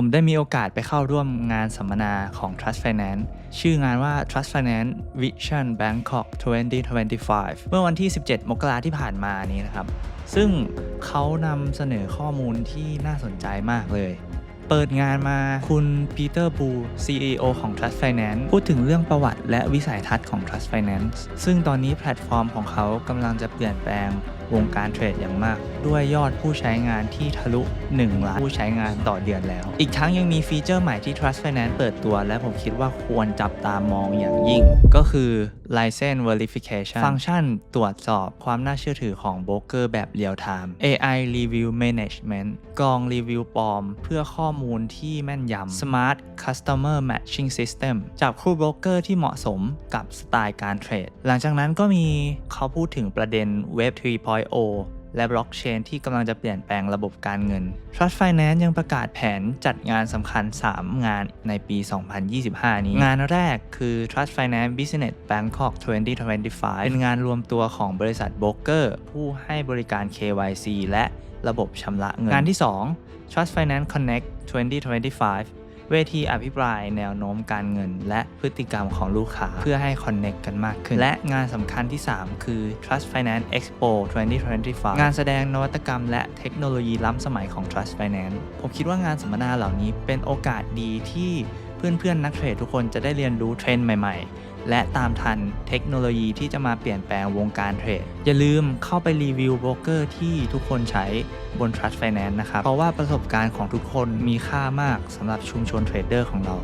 ผมได้มีโอกาสไปเข้าร่วมงานสัมมนาของ Trust Finance ชื่องานว่า Trust Finance Vision Bangkok 2025 เมื่อวันที่ 17 มกราที่ผ่านมานี้นะครับ ซึ่งเขานำเสนอข้อมูลที่น่าสนใจมากเลย เปิดงานมาคุณปีเตอร์บู CEO ของ Trust Finance พูดถึงเรื่องประวัติและวิสัยทัศน์ของ Trust Finance ซึ่งตอนนี้แพลตฟอร์มของเขากำลังจะเปลี่ยนแปลง วงการเทรดอย่างมาก ด้วยยอดผู้ใช้งานที่ทะลุ 1 ล้านผู้ใช้งานต่อเดือนแล้ว อีกทั้งยังมีฟีเจอร์ใหม่ที่ Trust Finance เปิดตัว และผมคิดว่าควรจับตามองอย่างยิ่ง ก็คือ License Verification ฟังก์ชันตรวจสอบความน่าเชื่อถือของโบรกเกอร์แบบเรียลไทม์ AI Review Management กรองรีวิวปลอม เพื่อข้อมูลที่แม่นยำ Smart Customer Matching System จับคู่โบรกเกอร์ที่เหมาะสมกับสไตล์การเทรด หลังจากนั้นก็มีเขาพูดถึงประเด็น Web 3.0และบล็อกเชนที่กำลังจะเปลี่ยนแปลงระบบการเงิน Trust Finance ยังประกาศแผนจัดงานสำคัญ 3 งานในปี 2025 นี้ งานแรกคือ Trust Finance Business Bangkok 2025 เป็นงานรวมตัวของบริษัทโบรกเกอร์ ผู้ให้บริการ KYC และระบบชำระเงิน งานที่ 2 Trust Finance Connect 2025 เวทีอภิปรายแนวโน้มการเงิน และพฤติกรรมของลูกค้าเพื่อให้คอนเน็กกันมากขึ้น และงานสำคัญที่ 3 คือ Trust Finance Expo 2025 งานแสดงนวัตกรรม และเทคโนโลยีล้ำสมัยของ Trust Finance ผมคิดว่างานสัมมนาเหล่านี้เป็นโอกาสดีที่ เพื่อนๆนักเทรดทุกคนจะได้เรียนรู้เทรนด์ใหม่ๆ และตามทันเทคโนโลยีที่จะมาเปลี่ยนแปลงวงการเทรด อย่าลืมเข้าไปรีวิวโบรกเกอร์ที่ทุกคนใช้บน Trust Finance นะครับ เพราะว่าประสบการณ์ของทุกคนมีค่ามากสำหรับชุมชนเทรดเดอร์ของเรา